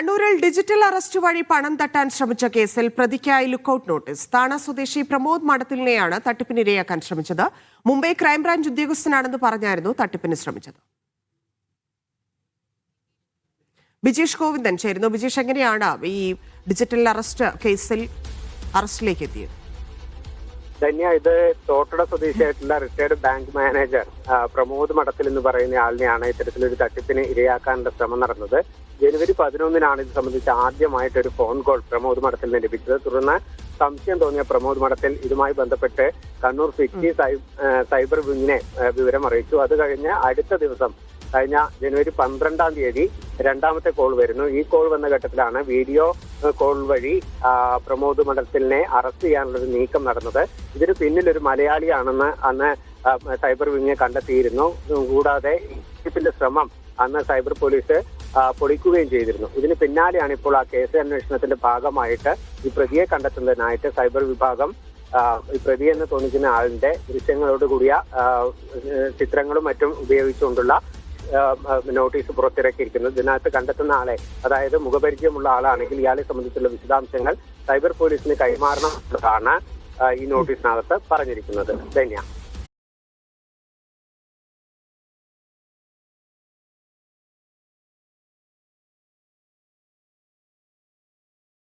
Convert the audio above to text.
കണ്ണൂരിൽ digital arrest വഴി പണം തട്ടാൻ ശ്രമിച്ച കേസിൽ പ്രതിക്കായി ലുക്കൌട്ട് നോട്ടീസ്. താണ സ്വദേശി പ്രമോദ് മഠത്തിലിനെയാണ് തട്ടിപ്പിനിരയാക്കാൻ ശ്രമിച്ചത്. മുംബൈ ക്രൈംബ്രാഞ്ച് ഉദ്യോഗസ്ഥനാണെന്ന് പറഞ്ഞായിരുന്നു തട്ടിപ്പിന് ശ്രമിച്ചത്. ബിജേഷ് ഗോവിന്ദൻ ചേരുന്നു. ബിജേഷ് എങ്ങനെയാണ് ഈ ഡിജിറ്റൽ അറസ്റ്റ് കേസിൽ അറസ്റ്റിലേക്ക് എത്തിയത്? ധന്യ ഇത് Thottada സ്വദേശിയായിട്ടുള്ള retired bank manager Pramod Madathil എന്ന് പറയുന്ന ആളിനെയാണ് ഇത്തരത്തിലൊരു തട്ടിപ്പിന് ഇരയാക്കാനുള്ള ശ്രമം നടന്നത്. ജനുവരി പതിനൊന്നിനാണ് ഇത് സംബന്ധിച്ച് ആദ്യമായിട്ട് ഒരു ഫോൺ കോൾ പ്രമോദ് മഠത്തിൽ നിന്ന് ലഭിച്ചത്. തുടർന്ന് സംശയം തോന്നിയ പ്രമോദ് മഠത്തിൽ ഇതുമായി ബന്ധപ്പെട്ട് കണ്ണൂർ സിറ്റി സൈബർ വിങ്ങിനെ വിവരം അറിയിച്ചു. അത് കഴിഞ്ഞ് അടുത്ത ദിവസം കഴിഞ്ഞ ജനുവരി പന്ത്രണ്ടാം തീയതി രണ്ടാമത്തെ കോൾ വരുന്നു. ഈ കോൾ വന്ന ഘട്ടത്തിലാണ് വീഡിയോ കോൾ വഴി പ്രമോദ് മണ്ഡലത്തിനെ അറസ്റ്റ് ചെയ്യാനുള്ള ഒരു നീക്കം നടന്നത്. ഇതിന് പിന്നിൽ ഒരു മലയാളിയാണെന്ന് അന്ന് സൈബർ വിങ് കണ്ടെത്തിയിരുന്നു. കൂടാതെ ഇതിന്റെ ശ്രമം അന്ന് സൈബർ പോലീസ് പൊളിക്കുകയും ചെയ്തിരുന്നു. ഇതിന് പിന്നാലെയാണ് ഇപ്പോൾ ആ കേസ് അന്വേഷണത്തിന്റെ ഭാഗമായിട്ട് ഈ പ്രതിയെ കണ്ടെത്തുന്നതിനായിട്ട് സൈബർ വിഭാഗം ഈ പ്രതി എന്ന് തോന്നിക്കുന്ന ആളിന്റെ ദൃശ്യങ്ങളോട് കൂടിയ ചിത്രങ്ങളും മറ്റും ഉപയോഗിച്ചുകൊണ്ടുള്ള നോട്ടീസ് പുറത്തിറക്കിയിരിക്കുന്നത്. ഇതിനകത്ത് കണ്ടെത്തുന്ന ആളെ അതായത് മുഖപരിചയമുള്ള ആളാണെങ്കിൽ ഇയാളെ സംബന്ധിച്ചുള്ള വിശദാംശങ്ങൾ സൈബർ പോലീസിന് കൈമാറണം എന്നതാണ് ഈ നോട്ടീസിനകത്ത് പറഞ്ഞിരിക്കുന്നത്. ധന്യ.